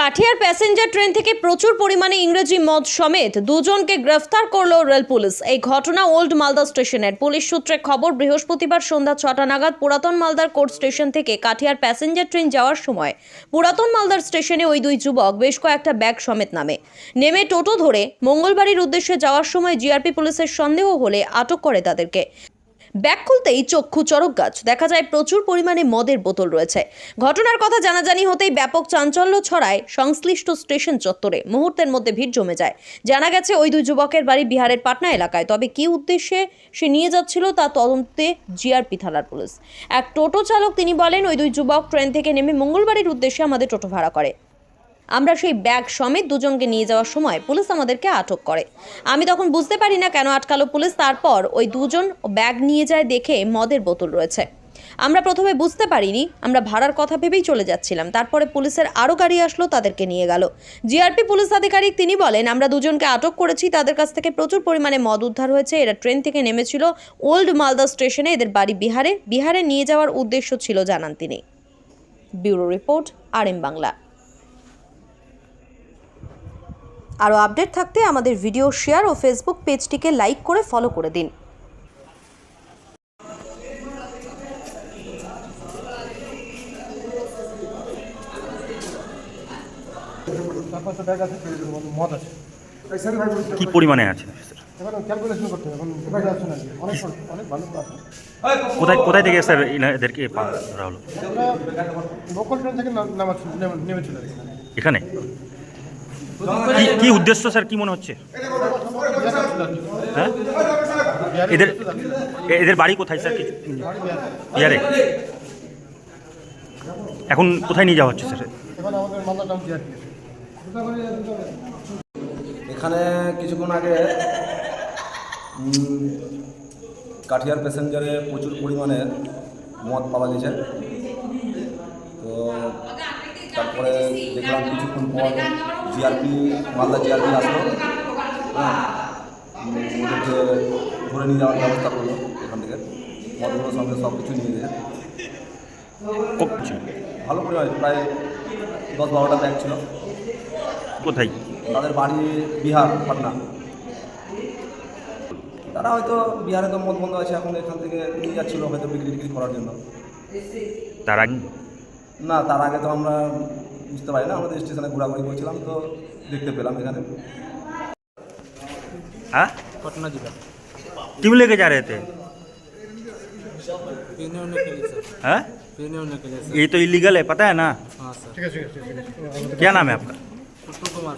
Katihar passenger train থেকে প্রচুর পরিমাণে ইংরেজি মদ সমেত দুজনকে গ্রেফতার করল রেল পুলিশ। এই ঘটনা ওল্ড মালদা স্টেশনের। পুলিশ সূত্রে খবর, বৃহস্পতিবার সন্ধ্যা ছটা নাগাদ পুরাতন মালদার কোর্ট স্টেশন থেকে কাঠিয়ার প্যাসেঞ্জার ট্রেন যাওয়ার সময় পুরাতন মালদার স্টেশনে ওই দুই যুবক বেশ কয়েকটা ব্যাগ সমেত নামে। নেমে টোটো ধরে মঙ্গলবাড়ির উদ্দেশ্যে যাওয়ার সময় জিআরপি পুলিশের সন্দেহ হলে আটক করে তাদেরকে। ব্যাগ খুলতেই চক্ষু চরক গাছ। দেখা যায় প্রচুর পরিমাণে মদের বোতল রয়েছে। ঘটনার কথা জানাজানি হতেই ব্যাপক চাঞ্চল্য ছড়ায় সংশ্লিষ্ট স্টেশন চত্বরে। মুহূর্তের মধ্যে ভিড় জমে যায়। জানা গেছে, ওই দুই যুবকের বাড়ি বিহারের পাটনা এলাকায়। তবে কী উদ্দেশ্যে সে নিয়ে যাচ্ছিল তা তদন্তে জিআরপি থানার পুলিশ। এক টোটো চালক তিনি বলেন, ওই দুই যুবক ট্রেন থেকে নেমে মঙ্গলবাড়ির উদ্দেশ্যে আমাদের টোটো ভাড়া করে। আমরা সেই ব্যাগ সমেত দুজনকে নিয়ে যাওয়ার সময় পুলিশ আমাদেরকে আটক করে। আমি তখন বুঝতে পারি না কেন আটকালো পুলিশ, তারপর ওই দুজন ব্যাগ নিয়ে যায় দেখে মদের বোতল রয়েছে। আমরা প্রথমে বুঝতে পারিনি, আমরা ভাড়ার কথা ভেবেই চলে যাচ্ছিলাম। তারপরে পুলিশের আরও গাড়ি আসলো, তাদেরকে নিয়ে গেল। জিআরপি পুলিশ আধিকারিক তিনি বলেন, আমরা দুজনকে আটক করেছি, তাদের কাছ থেকে প্রচুর পরিমাণে মদ উদ্ধার হয়েছে, এরা ট্রেন থেকে নেমেছিল ওল্ড মালদা স্টেশনে, এদের বাড়ি বিহারে। বিহারে নিয়ে যাওয়ার উদ্দেশ্য ছিল, জানান তিনি। Bureau report R M Bangla. আরও আপডেট থাকতে আমাদের ভিডিও শেয়ার ও ফেসবুক পেজটিকে লাইক করে ফলো করে দিন। কি পরিমাণে আছে? এবার ক্যালকুলেশন করতে হবে এখন বোঝা যাচ্ছে না অনেক অনেক ভালো আছে কোথায় কোথায় থেকে স্যার এদেরকে ধরা হলো এখানে? কি উদ্দেশ্য স্যার? কি মনে হচ্ছে? হ্যাঁ? এদের এদের বাড়ি কোথায় স্যার? কিছু বিহারে এখন কোথায় নিয়ে যাওয়া হচ্ছে স্যার? এখানে কিছুক্ষণ আগে কাঠিয়ার প্যাসেঞ্জারে প্রচুর পরিমাণে মদ পাওয়া গেছে। তো তারপরে দেখলাম কিছুক্ষণ পর জিআরপি মালদা জিআরপি আসলো। হ্যাঁ ওদেরকে ধরে নিয়ে যাওয়ার ব্যবস্থা করল এখান থেকে। মদগুলোর সঙ্গে সব কিছু নিয়ে ছিল? ভালো পরিমাণে প্রায় দশ বারোটা ব্যাগ ছিল। কোথায়? তাদের বাড়ি বিহার পাটনা। তারা হয়তো বিহারে তো মদ বন্ধ আছে এখন এখান থেকে নিয়ে যাচ্ছিল হয়তো বিক্রি টিক্রি করার জন্য। তার আগে? না তার আগে তো আমরা বুঝতে পারি না আমাদের স্টেশনে ঘোরাঘুরি করছিলাম তো দেখতে পেলাম এখানে हाँ पटना जिला क्यों लेके जा रहे थे पीने उने के लिए सर हाँ पीने उने के लिए सर ये तो इलीगल है पता है ना हाँ सर ঠিক আছে ঠিক আছে ঠিক আছে क्या नाम है आपका कुट्टू कुमार